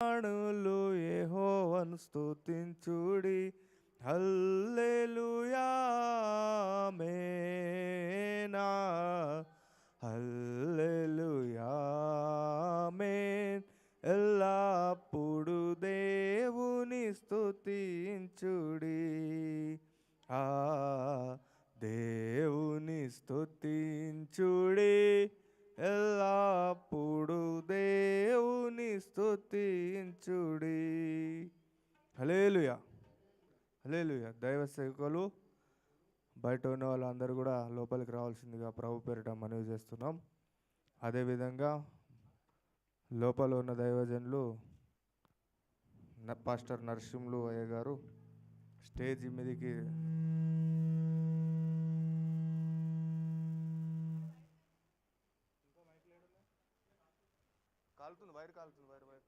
ప్రాణులు ఏహోవన్ స్తుతించుడి. హల్లెలుయామేనా హల్లెలుయామేన్ ఎల్లప్పుడు దేవుని స్తుతించుడి. ఆ దేవుని చూడి. హలేలుయా హలేలుయా దైవ సేవకులు బయట ఉన్న వాళ్ళందరూ కూడా లోపలికి రావాల్సిందిగా ప్రభు పేరిట మనవి చేస్తున్నాం. అదేవిధంగా లోపల ఉన్న దైవజనులు పాస్టర్ నరసింహులు అయ్య గారు స్టేజ్ మీదకి కాలుతుంది వైర్ కాలుతుంది వైర్ వైర్.